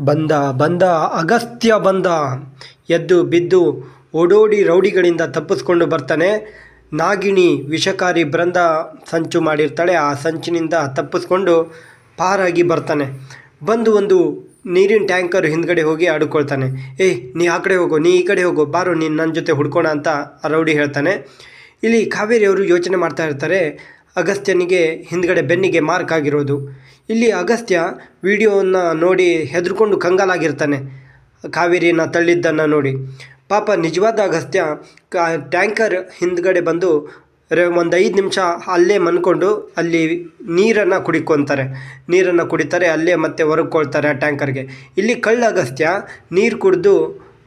ಬಂದ ಬಂದ, ಅಗಸ್ತ್ಯ ಬಂದ. ಎದ್ದು, ಬಿದ್ದು, ಓಡೋಡಿ ರೌಡಿಗಳಿಂದ ತಪ್ಪಿಸ್ಕೊಂಡು ಬರ್ತಾನೆ. ನಾಗಿಣಿ ವಿಷಕಾರಿ ಬೃಂದ ಸಂಚು ಮಾಡಿರ್ತಾಳೆ. ಆ ಸಂಚಿನಿಂದ ತಪ್ಪಿಸ್ಕೊಂಡು ಪಾರಾಗಿ ಬರ್ತಾನೆ. ಬಂದು ಒಂದು ನೀರಿನ ಟ್ಯಾಂಕರ್ ಹಿಂದ್ಗಡೆ ಹೋಗಿ ಆಡ್ಕೊಳ್ತಾನೆ. ಏಯ್ ನೀ ಆ ಕಡೆ ಹೋಗೋ, ನೀ ಈ ಕಡೆ ಹೋಗೋ, ಬಾರೋ, ನೀನು ನನ್ನ ಜೊತೆ ಹುಡ್ಕೋಣ ಅಂತ ರೌಡಿ ಹೇಳ್ತಾನೆ. ಇಲ್ಲಿ ಕಾವೇರಿ ಅವರು ಯೋಚನೆ ಮಾಡ್ತಾ ಇರ್ತಾರೆ. ಅಗಸ್ತ್ಯನಿಗೆ ಹಿಂದ್ಗಡೆ ಬೆನ್ನಿಗೆ ಮಾರ್ಕ್ ಆಗಿರೋದು. ಇಲ್ಲಿ ಅಗಸ್ತ್ಯ ವಿಡಿಯೋವನ್ನು ನೋಡಿ ಹೆದರ್ಕೊಂಡು ಕಂಗಾಲಾಗಿರ್ತಾನೆ. ಕಾವೇರಿಯನ್ನು ತಳ್ಳಿದ್ದನ್ನು ನೋಡಿ. ಪಾಪ ನಿಜವಾದ ಅಗಸ್ತ್ಯ ಕಾ ಟ್ಯಾಂಕರ್ ಹಿಂದ್ಗಡೆ ಬಂದು ಒಂದು ಐದು ನಿಮಿಷ ಅಲ್ಲೇ ಮನ್ಕೊಂಡು ಅಲ್ಲಿ ನೀರನ್ನು ಕುಡಿಕೊತಾರೆ. ನೀರನ್ನು ಕುಡಿತಾರೆ, ಅಲ್ಲೇ ಮತ್ತೆ ಹೊರಕೊಳ್ತಾರೆ ಆ ಟ್ಯಾಂಕರ್ಗೆ. ಇಲ್ಲಿ ಕಳ್ಳ ಅಗಸ್ತ್ಯ ನೀರು ಕುಡಿದು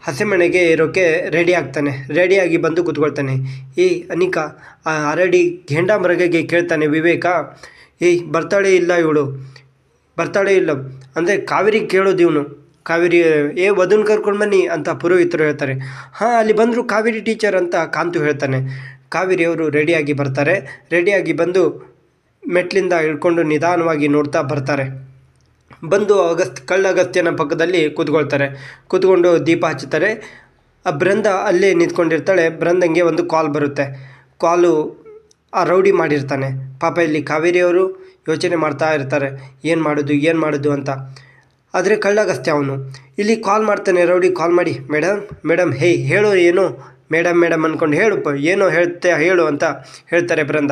ಹಸೆಮಣೆಗೆ ಇರೋಕ್ಕೆ ರೆಡಿ ಆಗ್ತಾನೆ. ರೆಡಿಯಾಗಿ ಬಂದು ಕೂತ್ಕೊಳ್ತಾನೆ. ಈ ಅನಿಕಾ, ಆ ಅರಡಿ ಘೇಂಡಾಮೃಗಗೆ ಕೇಳ್ತಾನೆ ವಿವೇಕ, ಏಯ್, ಬರ್ತಾಳೆ ಇಲ್ಲ ಇವಳು? ಬರ್ತಾಳೆ ಇಲ್ಲ? ಅಂದರೆ, ಕಾವೇರಿ ಕೇಳೋದು ಇವನು. ಕಾವೇರಿ, ಏ, ವಧುನ್ ಕರ್ಕೊಂಡು ಬನ್ನಿ ಅಂತ ಪುರೋಹಿತರು ಹೇಳ್ತಾರೆ. ಹಾಂ, ಅಲ್ಲಿ ಬಂದರು ಕಾವೇರಿ ಟೀಚರ್ ಅಂತ ಕಾಂತು ಹೇಳ್ತಾನೆ. ಕಾವೇರಿಯವರು ರೆಡಿಯಾಗಿ ಬರ್ತಾರೆ. ರೆಡಿಯಾಗಿ ಬಂದು ಮೆಟ್ಲಿಂದ ಇಳ್ಕೊಂಡು ನಿಧಾನವಾಗಿ ನೋಡ್ತಾ ಬರ್ತಾರೆ. ಬಂದು ಅಗಸ್ತ್ ಕಳ್ಳ ಅಗಸ್ತ್ಯನ ಪಕ್ಕದಲ್ಲಿ ಕೂತ್ಕೊಳ್ತಾರೆ. ಕೂತ್ಕೊಂಡು ದೀಪ ಹಚ್ಚುತ್ತಾರೆ. ಆ ಬೃಂದ ಅಲ್ಲೇ ನಿಂತ್ಕೊಂಡಿರ್ತಾಳೆ. ಬೃಂದಂಗೆ ಒಂದು ಕಾಲ್ ಬರುತ್ತೆ. ಕಾಲು ಆ ರೌಡಿ ಮಾಡಿರ್ತಾನೆ. ಪಾಪ ಇಲ್ಲಿ ಕಾವೇರಿಯವರು ಯೋಚನೆ ಮಾಡ್ತಾ ಇರ್ತಾರೆ. ಏನು ಮಾಡೋದು ಏನು ಮಾಡೋದು ಅಂತ. ಆದರೆ ಕಳ್ಳಗಸ್ತೆ ಅವನು. ಇಲ್ಲಿ ಕಾಲ್ ಮಾಡ್ತಾನೆ ರೌಡಿ, ಕಾಲ್ ಮಾಡಿ ಮೇಡಮ್ ಮೇಡಮ್ ಹೇ, ಹೇಳು ಏನು? ಮೇಡಮ್ ಮೇಡಮ್ ಅಂದ್ಕೊಂಡು ಹೇಳು ಏನೋ ಹೇಳ್ತೆ ಹೇಳು ಅಂತ ಹೇಳ್ತಾರೆ ಬೃಂದ.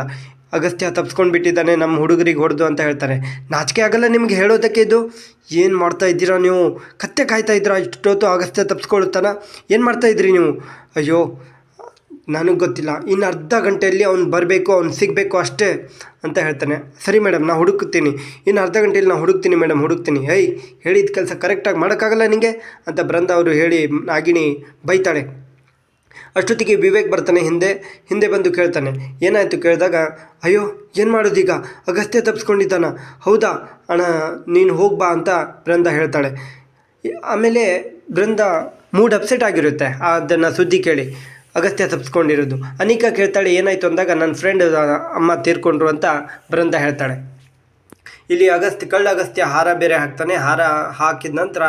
ಅಗಸ್ತ್ಯ ತಪ್ಸ್ಕೊಂಡು ಬಿಟ್ಟಿದ್ದಾನೆ ನಮ್ಮ ಹುಡುಗರಿಗೆ ಹೊಡೆದು ಅಂತ ಹೇಳ್ತಾರೆ. ನಾಚಿಕೆ ಆಗಲ್ಲ ನಿಮ್ಗೆ ಹೇಳೋದಕ್ಕೆ ಇದು? ಏನು ಮಾಡ್ತಾ ಇದ್ದೀರಾ ನೀವು? ಕತ್ತೆ ಕಾಯ್ತಾ ಇದ್ದೀರಾ? ಇಷ್ಟೊತ್ತು ಅಗಸ್ತ್ಯ ತಪ್ಸ್ಕೊಳ್ತಾನ ಏನು ಮಾಡ್ತಾ ಇದ್ರಿ ನೀವು? ಅಯ್ಯೋ, ನನಗೆ ಗೊತ್ತಿಲ್ಲ. ಇನ್ನು ಅರ್ಧ ಗಂಟೆಯಲ್ಲಿ ಅವ್ನು ಬರಬೇಕು, ಅವ್ನು ಸಿಗಬೇಕು ಅಷ್ಟೇ ಅಂತ ಹೇಳ್ತಾನೆ. ಸರಿ ಮೇಡಮ್ ನಾನು ಹುಡುಕ್ತೀನಿ. ಇನ್ನು ಅರ್ಧ ಗಂಟೆಯಲ್ಲಿ ನಾನು ಹುಡುಕ್ತೀನಿ ಮೇಡಮ್, ಹುಡುಕ್ತೀನಿ. ಹೇ ಹೇಳಿದ ಕೆಲಸ ಕರೆಕ್ಟಾಗಿ ಮಾಡೋಕ್ಕಾಗಲ್ಲ ನಿನಗೆ ಅಂತ ಬ್ರಂದ ಅವರು ಹೇಳಿ, ನಾಗಿಣಿ ಬೈತಾಳೆ. ಅಷ್ಟೊತ್ತಿಗೆ ವಿವೇಕ್ ಬರ್ತಾನೆ ಹಿಂದೆ ಹಿಂದೆ ಬಂದು ಕೇಳ್ತಾನೆ. ಏನಾಯಿತು ಕೇಳಿದಾಗ, ಅಯ್ಯೋ, ಏನು ಮಾಡೋದೀಗ? ಅಗಸ್ತ್ಯ ತಪ್ಪಿಸ್ಕೊಂಡಿದ್ದಾನ ಹೌದಾ? ಅಣ್ಣ, ನೀನು ಹೋಗ್ಬಾ ಅಂತ ಬೃಂದ ಹೇಳ್ತಾಳೆ. ಆಮೇಲೆ ಬೃಂದ ಮೂಡ್ ಅಪ್ಸೆಟ್ ಆಗಿರುತ್ತೆ, ಅದನ್ನು ಸುದ್ದಿ ಕೇಳಿ. ಅಗಸ್ತ್ಯ ತಪ್ಪಿಸ್ಕೊಂಡಿರೋದು ಅನಿಕಾ ಕೇಳ್ತಾಳೆ, ಏನಾಯಿತು ಅಂದಾಗ ನನ್ನ ಫ್ರೆಂಡ್ ಅಮ್ಮ ತೀರ್ಕೊಂಡ್ರು ಅಂತ ಬೃಂದ ಹೇಳ್ತಾಳೆ. ಇಲ್ಲಿ ಅಗಸ್ತ್ಯ ಕಳ್ಳ ಅಗಸ್ತ್ಯ ಹಾರ ಬೇರೆ ಹಾಕ್ತಾನೆ. ಹಾರ ಹಾಕಿದ ನಂತರ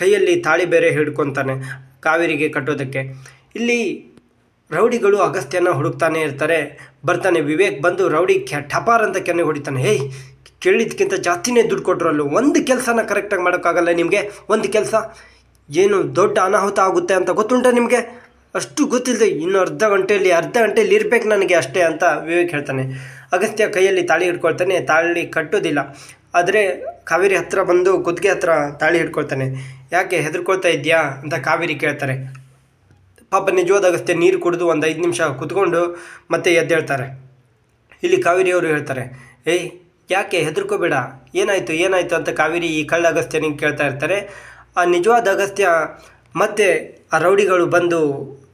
ಕೈಯಲ್ಲಿ ತಾಳಿ ಬೇರೆ ಹಿಡ್ಕೊತಾನೆ ಕಾವೇರಿಗೆ ಕಟ್ಟೋದಕ್ಕೆ. ಇಲ್ಲಿ ರೌಡಿಗಳು ಅಗಸ್ತ್ಯನ ಹುಡುಕ್ತಾನೆ ಇರ್ತಾರೆ. ಬರ್ತಾನೆ, ವಿವೇಕ್ ಬಂದು ರೌಡಿ ಕೆ ಠಪಾರ್ ಅಂತ ಕೆನ್ನೆ ಹೊಡಿತಾನೆ. ಹೇಯ್ ಕೇಳಿದ್ಕಿಂತ ಜಾಸ್ತಿನೇ ದುಡ್ಡು ಕೊಟ್ಟರಲ್ಲೂ ಒಂದು ಕೆಲಸನ ಕರೆಕ್ಟಾಗಿ ಮಾಡೋಕ್ಕಾಗಲ್ಲ ನಿಮಗೆ? ಒಂದು ಕೆಲಸ? ಏನು ದೊಡ್ಡ ಅನಾಹುತ ಆಗುತ್ತೆ ಅಂತ ಗೊತ್ತುಂಟ ನಿಮಗೆ? ಅಷ್ಟು ಗೊತ್ತಿಲ್ಲದೆ ಇನ್ನು ಅರ್ಧ ಗಂಟೆಯಲ್ಲಿ ಅರ್ಧ ಗಂಟೆಯಲ್ಲಿ ಇರ್ಬೇಕು ನನಗೆ ಅಷ್ಟೇ ಅಂತ ವಿವೇಕ್ ಹೇಳ್ತಾನೆ. ಅಗಸ್ತ್ಯ ಕೈಯಲ್ಲಿ ತಾಳಿ ಹಿಡ್ಕೊಳ್ತಾನೆ. ತಾಳಿ ಕಟ್ಟೋದಿಲ್ಲ. ಆದರೆ ಕಾವೇರಿ ಹತ್ರ ಬಂದು ಕುತ್ತಿಗೆ ಹತ್ರ ತಾಳಿ ಹಿಡ್ಕೊಳ್ತಾನೆ. ಯಾಕೆ ಹೆದರ್ಕೊಳ್ತಾ ಇದೆಯಾ ಅಂತ ಕಾವೇರಿ ಕೇಳ್ತಾರೆ. ಪಾಪ ನಿಜವಾದ ಅಗಸ್ತ್ಯ ನೀರು ಕುಡಿದು ಒಂದು ಐದು ನಿಮಿಷ ಕುತ್ಕೊಂಡು ಮತ್ತೆ ಎದ್ದೇಳ್ತಾರೆ. ಇಲ್ಲಿ ಕಾವೇರಿಯವರು ಹೇಳ್ತಾರೆ, ಏಯ್, ಯಾಕೆ ಹೆದರ್ಕೋಬೇಡ? ಏನಾಯಿತು ಏನಾಯಿತು ಅಂತ ಕಾವೇರಿ ಈ ಕಳ್ಳ ಅಗಸ್ತ್ಯನಿಗೆ ಕೇಳ್ತಾ ಇರ್ತಾರೆ. ಆ ನಿಜವಾದ ಅಗಸ್ತ್ಯ ಮತ್ತೆ ಆ ರೌಡಿಗಳು ಬಂದು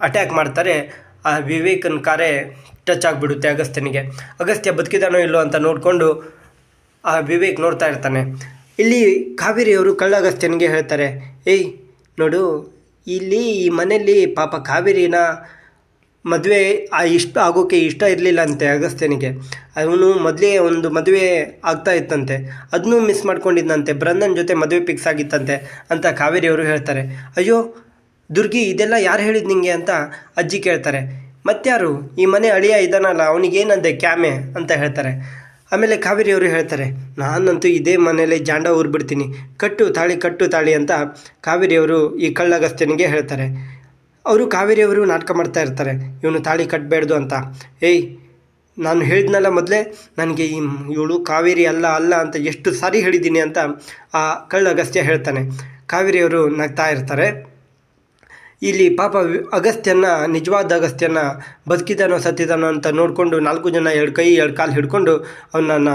ಅಟ್ಯಾಕ್ ಮಾಡ್ತಾರೆ. ಆ ವಿವೇಕನ ಕಾರೇ ಟಚ್ ಆಗಿಬಿಡುತ್ತೆ ಅಗಸ್ತ್ಯನಿಗೆ. ಅಗಸ್ತ್ಯ ಬದುಕಿದಾನೋ ಇಲ್ಲೋ ಅಂತ ನೋಡಿಕೊಂಡು ಆ ವಿವೇಕ್ ನೋಡ್ತಾ ಇರ್ತಾನೆ. ಇಲ್ಲಿ ಕಾವೇರಿಯವರು ಕಳ್ಳ ಅಗಸ್ತ್ಯನಿಗೆ ಹೇಳ್ತಾರೆ, ಏಯ್, ನೋಡು ಇಲ್ಲಿ ಈ ಮನೆಯಲ್ಲಿ ಪಾಪ ಕಾವೇರಿನ ಮದುವೆ ಆ ಇಷ್ಟ ಆಗೋಕ್ಕೆ ಇಷ್ಟ ಇರಲಿಲ್ಲ ಅಂತೆ ಅಗಸ್ತ್ಯನಿಗೆ. ಅವನು ಮೊದಲೇ ಒಂದು ಮದುವೆ ಆಗ್ತಾ ಇತ್ತಂತೆ. ಅದನ್ನೂ ಮಿಸ್ ಮಾಡ್ಕೊಂಡಿದ್ದಂತೆ ಬ್ರಂದನ್ ಜೊತೆ ಮದುವೆ ಫಿಕ್ಸ್ ಆಗಿತ್ತಂತೆ ಅಂತ ಕಾವೇರಿಯವರು ಹೇಳ್ತಾರೆ. ಅಯ್ಯೋ, ದುರ್ಗಿ, ಇದೆಲ್ಲ ಯಾರು ಹೇಳಿದ್ ನಿಂಗೆ ಅಂತ ಅಜ್ಜಿ ಕೇಳ್ತಾರೆ. ಮತ್ಯಾರು ಈ ಮನೆ ಅಳಿಯ ಇದ್ದಾನಲ್ಲ ಅವನಿಗೇನಂದೆ ಕ್ಯಾಮೆ ಅಂತ ಹೇಳ್ತಾರೆ. ಆಮೇಲೆ ಕಾವೇರಿಯವರು ಹೇಳ್ತಾರೆ, ನಾನಂತೂ ಇದೇ ಮನೆಯಲ್ಲಿ ಜಾಂಡ ಊರ್ಬಿಡ್ತೀನಿ, ಕಟ್ಟು ತಾಳಿ ಕಟ್ಟು ತಾಳಿ ಅಂತ ಕಾವೇರಿಯವರು ಈ ಕಳ್ಳಗಸ್ತ್ಯನಿಗೆ ಹೇಳ್ತಾರೆ. ಅವರು ಕಾವೇರಿಯವರು ನಾಟಕ ಮಾಡ್ತಾ ಇರ್ತಾರೆ, ಇವನು ತಾಳಿ ಕಟ್ಟಬೇಡ್ದು ಅಂತ. ಏಯ್, ನಾನು ಹೇಳಿದ್ನಲ್ಲ ಮೊದಲೇ, ನನಗೆ ಈ ಇವಳು ಕಾವೇರಿ ಅಲ್ಲ ಅಲ್ಲ ಅಂತ ಎಷ್ಟು ಸಾರಿ ಹೇಳಿದ್ದೀನಿ ಅಂತ ಆ ಕಳ್ಳಗಸ್ತ್ಯ ಹೇಳ್ತಾನೆ. ಕಾವೇರಿಯವರು ನಗ್ತಾ ಇರ್ತಾರೆ. ಇಲ್ಲಿ ಪಾಪ ಅಗಸ್ತ್ಯನ ನಿಜವಾದ ಅಗಸ್ತ್ಯನ ಬದುಕಿದಾನೋ ಸತ್ತಿದಾನೋ ಅಂತ ನೋಡಿಕೊಂಡು ನಾಲ್ಕು ಜನ ಎರಡು ಕೈ, ಎರಡು ಕಾಲು ಹಿಡ್ಕೊಂಡು ಅವನನ್ನು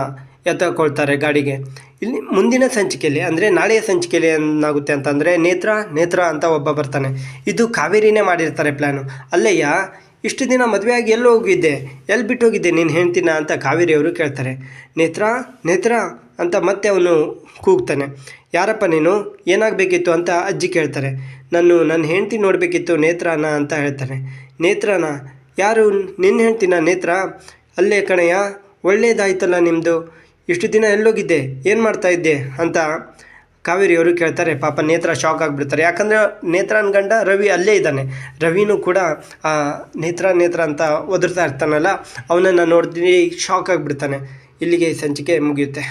ಎತ್ತಕೊಳ್ತಾರೆ ಗಾಡಿಗೆ. ಇಲ್ಲಿ ಮುಂದಿನ ಸಂಚಿಕೆಯಲ್ಲಿ ಅಂದರೆ ನಾಳೆಯ ಸಂಚಿಕೆಯಲ್ಲಿ ಏನಾಗುತ್ತೆ ಅಂತಂದರೆ ನೇತ್ರ ನೇತ್ರ ಅಂತ ಒಬ್ಬ ಬರ್ತಾನೆ. ಇದು ಕಾವೇರಿನೇ ಮಾಡಿರ್ತಾರೆ ಪ್ಲ್ಯಾನು ಅಲ್ಲಯ್ಯ ಇಷ್ಟು ದಿನ ಮದುವೆಯಾಗಿ ಎಲ್ಲಿ ಹೋಗಿದ್ದೆ? ಎಲ್ಲಿ ಬಿಟ್ಟು ಹೋಗಿದ್ದೆ ನೀನು ಹೆಂಡ್ತಿನ ಅಂತ ಕಾವೇರಿಯವರು ಕೇಳ್ತಾರೆ. ನೇತ್ರ ನೇತ್ರ ಅಂತ ಮತ್ತೆ ಅವನು ಕೂಗ್ತಾನೆ. ಯಾರಪ್ಪ ನೀನು? ಏನಾಗಬೇಕಿತ್ತು ಅಂತ ಅಜ್ಜಿ ಕೇಳ್ತಾರೆ. ನಾನು ನನ್ನ ಹೆಂಡ್ತಿ ನೋಡಬೇಕಿತ್ತು ನೇತ್ರನ ಅಂತ ಹೇಳ್ತಾನೆ ನೇತ್ರನ? ಯಾರು? ನಿನ್ನ ಹೆಂಡ್ತಿನ ನೇತ್ರ? ಅಲ್ಲೇ ಕಣಯ್ಯ ಒಳ್ಳೆಯದಾಯ್ತಲ್ಲ ನಿಮ್ಮದು ಇಷ್ಟು ದಿನ ಎಲ್ಲೋಗಿದ್ದೆ ಏನು ಮಾಡ್ತಾ ಇದ್ದೆ? ಅಂತ ಕಾವೇರಿಯವರು ಕೇಳ್ತಾರೆ, ಪಾಪ ನೇತ್ರ ಶಾಕ್ ಆಗಿಬಿಡ್ತಾರೆ. ಯಾಕಂದರೆ ನೇತ್ರನ ಗಂಡ ರವಿ ಅಲ್ಲೇ ಇದ್ದಾನೆ. ರವಿನೂ ಕೂಡ ನೇತ್ರ ನೇತ್ರ ಅಂತ ಒದರ್ತಾ ಇರ್ತಾನಲ್ಲ, ಅವನನ್ನು ನೋಡ್ತೀನಿ ಶಾಕ್ ಆಗಿಬಿಡ್ತಾನೆ. ಇಲ್ಲಿಗೆ ಸಂಚಿಕೆ ಮುಗಿಯುತ್ತೆ.